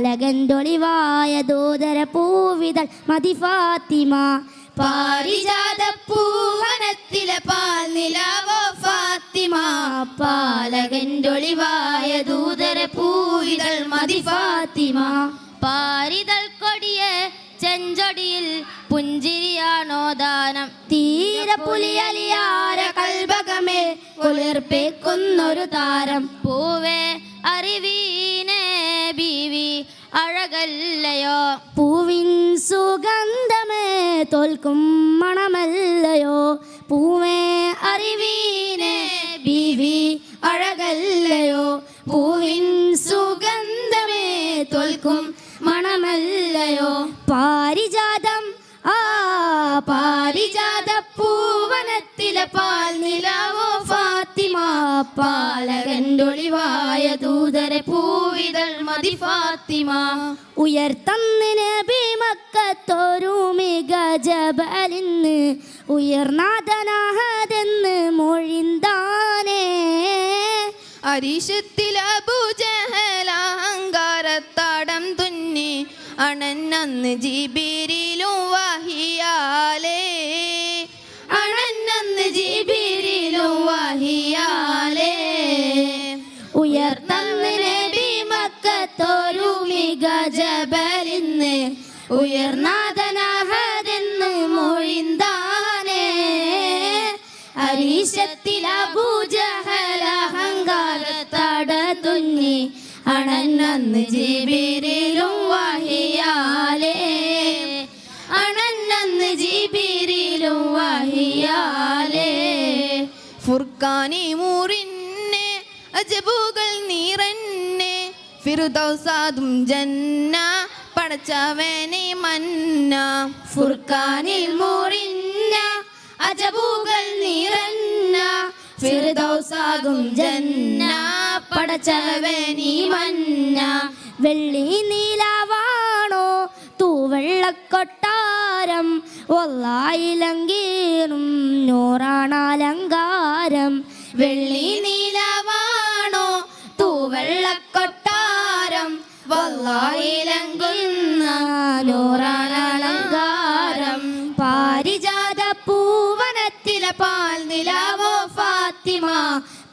പാലകന്റൊളിവായ ദൂതര പൂവിതൾ മതി ഫാത്തിമ. പാരിജാത പൂവനത്തിലെ പാൽ നിലാവോ ഫാത്തിമ. പാലകന്റൊളിവായ ദൂതര പൂവിതൾ മതി ഫാത്തിമ. പാരിതൾ കൊടിയെ ചെഞ്ചൊടിയിൽ പുഞ്ചിരിയാണോ ദാനം. തീരെ പുലിയലിയാര കൽഭകമേ കുളിർപ്പിക്കുന്നൊരു താരം. പൂവേ അറിവീനേ അഴകല്ലയോ? പൂവിൻ സുഗന്ധമേ തോൽക്കും മണമല്ലയോ? പൂവേ അറിവീനെ ബീവി അഴകല്ലയോ? പൂവിൻ സുഗന്ധമേ തോൽക്കും മണമല്ലയോ? പാരിജാതം ആ പാരിജാത പൂവനത്തിലെ പാൽ നിലാവോ പാലകന്റൊളിവായ ദൂതരെ പൂവിതൾ മതി ഫാത്തിമ. ഉയർത്തന്നിന് ഭീമക്കത്തൊരു മികജബലിന്ന് ഉയർനാഥനാഹതെന്ന് മൊഴിന്താനേ. അരീശത്തിൽ അബുജഹലഹങ്കാരത്താടം തുന്നി അണന്നന്ന് ജിബിരിലും വഹിയാലേ. അണന്നന്ന് ജിബിരിലും വഹിയാലേ ഭീമക്കത്തൊരു മിക ജബലിന്ന് ഉയർനാഥനാഹതെന്ന് മൊഴിന്താനേ. അരീശത്തിലഭൂജഹലഹങ്കാരത്തട തുന്നി. അണന്നന്ന് ജിബിരിലും വഹിയാലേ. അണന്നന്ന് ജിബിരിലും വഹിയാലേ. ഫുർഖാനി മൂറിന്നെ അജബുകൾ നീറന്നെ ഫിറുദൗസാദും ജന്ന പടച്ചവനെ മന്ന ഫുർഖാനിൽ മുറിഞ്ഞ അജബൂകൾ നിറഞ്ഞ ഫിറുദൗസാദും ജന്ന പടച്ചവനി മന്ന വെള്ളി നീലാവാണോ തൂവെള്ളക്കൊട്ടാരം ഒല്ലായിലങ്കീറും നൂറാണാലങ്കാരം വെള്ളി നീലാവാണോ വല്ലായിലങ്കുന്ന നൂറാണാലങ്കാരം പാരിജാത പൂവനത്തിലെ പാൽ നിലാവോ ഫാത്തിമ.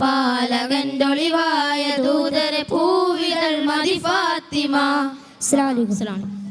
പാലകന്റൊളിവായ ദൂതരെ പൂവിതൾ മതി ഫാത്തിമ. അസ്സലാമു അലൈക്കും.